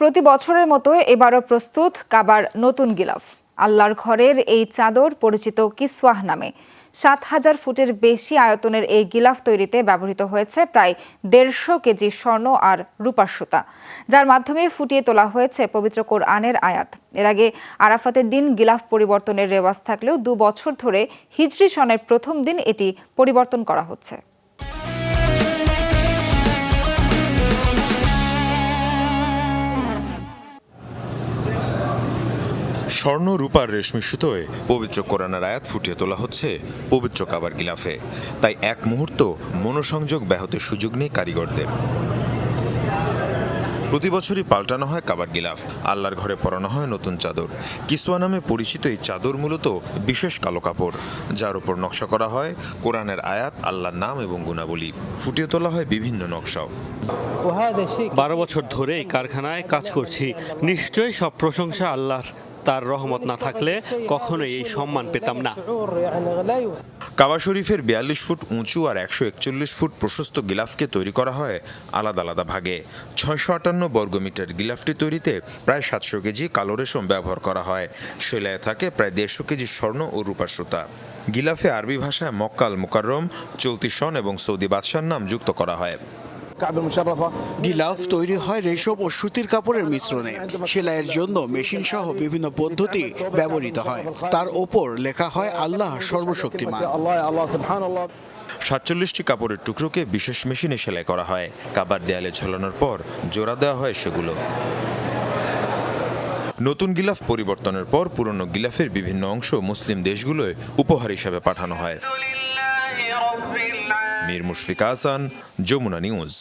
প্রতি বছরের মতো এবারও প্রস্তুত কাবার নতুন গিলাফ। আল্লাহর ঘরের এই চাদর পরিচিত কিসওয়াহ নামে। সাত হাজার ফুটের বেশি আয়তনের এই গিলাফ তৈরিতে ব্যবহৃত হয়েছে প্রায় দেড়শো কেজি স্বর্ণ আর রূপার সুতা, যার মাধ্যমে ফুটিয়ে তোলা হয়েছে পবিত্র কোরআনের আয়াত। এর আগে আরাফাতের দিন গিলাফ পরিবর্তনের রেওয়াজ থাকলেও দু বছর ধরে হিজরি সনের প্রথম দিন এটি পরিবর্তন করা হচ্ছে। স্বর্ণ রূপার রেশমি সুতোয় পবিত্র কোরআনার আয়াত ফুটিয়ে তোলা হচ্ছে পবিত্র কাবার গিলাফে। তাই এক মুহূর্ত মনোসংযোগ ব্যাহতের সুযোগ নেই কারিগরদের। প্রতি বছরই পাল্টানো হয় কাবার গিলাফ। আল্লাহর ঘরে পরানো হয় নতুন চাদর। কিসুয়া নামে পরিচিত এই চাদর মূলত বিশেষ কালো কাপড়, যার উপর নকশা করা হয় কোরআনের আয়াত, আল্লাহর নাম এবং গুণাবলী। ফুটিয়ে তোলা হয় বিভিন্ন নকশাও। বারো বছর ধরে এই কারখানায় কাজ করছি। নিশ্চয়ই সব প্রশংসা আল্লাহর। তার রহমত না থাকলে কখনোই এই সম্মান পেতাম না। কাবা শরীফের বিয়াল্লিশ ফুট উঁচু আর একশো একচল্লিশ ফুট প্রশস্ত গিলাফকে তৈরি করা হয় আলাদা আলাদা ভাগে। ছয়শো আটান্ন বর্গমিটার গিলাফটি তৈরিতে প্রায় সাতশো কেজি কালো রেশম ব্যবহার করা হয়। সেলায় থাকে প্রায় দেড়শো কেজি স্বর্ণ ও রূপার সুতা। গিলাফে আরবি ভাষায় মক্কাল মোকাররম, চলতি সন এবং সৌদি বাদশার নাম যুক্ত করা হয়। গিলাফ তৈরি হয় রেশম ও সুতির কাপড়ের মিশ্রণে। সেলাইয়ের জন্য মেশিন সহ বিভিন্ন পদ্ধতি ব্যবহৃত হয়। তার ওপর লেখা হয় আল্লাহ সর্বশক্তিমান। সাতচল্লিশটি কাপড়ের টুকরোকে বিশেষ মেশিনে সেলাই করা হয়। কাবার দেয়ালে ঝোলানোর পর জোড়া দেওয়া হয় সেগুলো। নতুন গিলাফ পরিবর্তনের পর পুরনো গিলাফের বিভিন্ন অংশ মুসলিম দেশগুলোয় উপহার হিসাবে পাঠানো হয়। মীর মুশফিকা হাসান যমুনা নিউজ